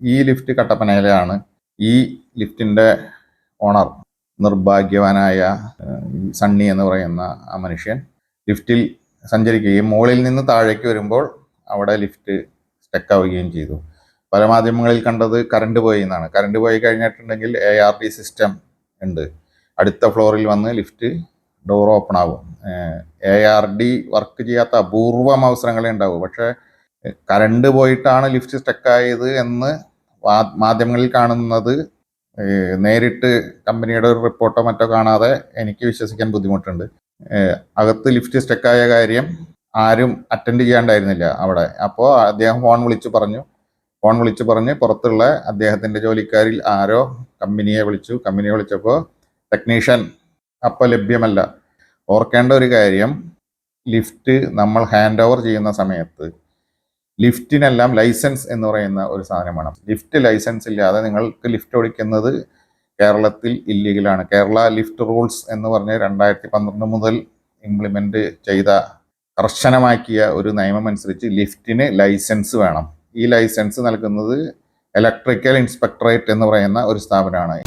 ഈ ലിഫ്റ്റ് കട്ടപ്പനയിലാണ് ഈ ലിഫ്റ്റിന്റെ ഓണർ നിർഭാഗ്യവാനായ സണ്ണി എന്ന് പറയുന്ന ആ മനുഷ്യൻ ലിഫ്റ്റിൽ സഞ്ചരിക്കുകയും മുകളിൽ നിന്ന് താഴേക്ക് വരുമ്പോൾ അവിടെ ലിഫ്റ്റ് സ്റ്റക്ക് ആവുകയും ചെയ്തു. പല മാധ്യമങ്ങളിൽ കണ്ടത് കറണ്ട് പോയി എന്നാണ്. കറണ്ട് പോയി കഴിഞ്ഞിട്ടുണ്ടെങ്കിൽ എ ആർ ഡി സിസ്റ്റം ഉണ്ട്. അടുത്ത ഫ്ലോറിൽ വന്ന് ലിഫ്റ്റ് ഡോർ ഓപ്പൺ ആകും എ ആർ ഡി വർക്ക് ചെയ്യാത്ത അപൂർവം അവസരങ്ങളേ ഉണ്ടാവൂ. പക്ഷേ കറണ്ട് പോയിട്ടാണ് ലിഫ്റ്റ് സ്റ്റക്കായത് എന്ന് മാധ്യമങ്ങളിൽ കാണുന്നത് നേരിട്ട് കമ്പനിയുടെ ഒരു റിപ്പോർട്ടോ മറ്റോ കാണാതെ എനിക്ക് വിശ്വസിക്കാൻ ബുദ്ധിമുട്ടുണ്ട്. അകത്ത് ലിഫ്റ്റ് സ്റ്റക്കായ കാര്യം ആരും അറ്റൻഡ് ചെയ്യാണ്ടായിരുന്നില്ല അവിടെ. അപ്പോൾ അദ്ദേഹം ഫോൺ വിളിച്ചു പറഞ്ഞു. ഫോൺ വിളിച്ചു പറഞ്ഞ് പുറത്തുള്ള അദ്ദേഹത്തിന്റെ ജോലിക്കാരിൽ ആരോ കമ്പനിയെ വിളിച്ചു. കമ്പനിയെ വിളിച്ചപ്പോൾ ടെക്നീഷ്യൻ അപ്പോൾ ലഭ്യമല്ല. ഓർക്കേണ്ട ഒരു കാര്യം ലിഫ്റ്റ് നമ്മൾ ഹാൻഡ് ഓവർ ചെയ്യുന്ന സമയത്ത് ലിഫ്റ്റിനെല്ലാം ലൈസൻസ് എന്ന് പറയുന്ന ഒരു സാധനം വേണം ലിഫ്റ്റ് ലൈസൻസ് ഇല്ലാതെ നിങ്ങൾക്ക് ലിഫ്റ്റ് ഓടിക്കുന്നത് കേരളത്തിൽ ഇല്ലീഗലാണ്. കേരള ലിഫ്റ്റ് റൂൾസ് എന്ന് പറഞ്ഞ് രണ്ടായിരത്തി പന്ത്രണ്ട് മുതൽ ഇംപ്ലിമെന്റ് ചെയ്ത കർശനമാക്കിയ ഒരു നിയമം അനുസരിച്ച് ലിഫ്റ്റിന് ലൈസൻസ് വേണം. ഈ ലൈസൻസ് നൽകുന്നത് ഇലക്ട്രിക്കൽ ഇൻസ്പെക്ടറേറ്റ് എന്ന് പറയുന്ന ഒരു സ്ഥാപനമാണ്.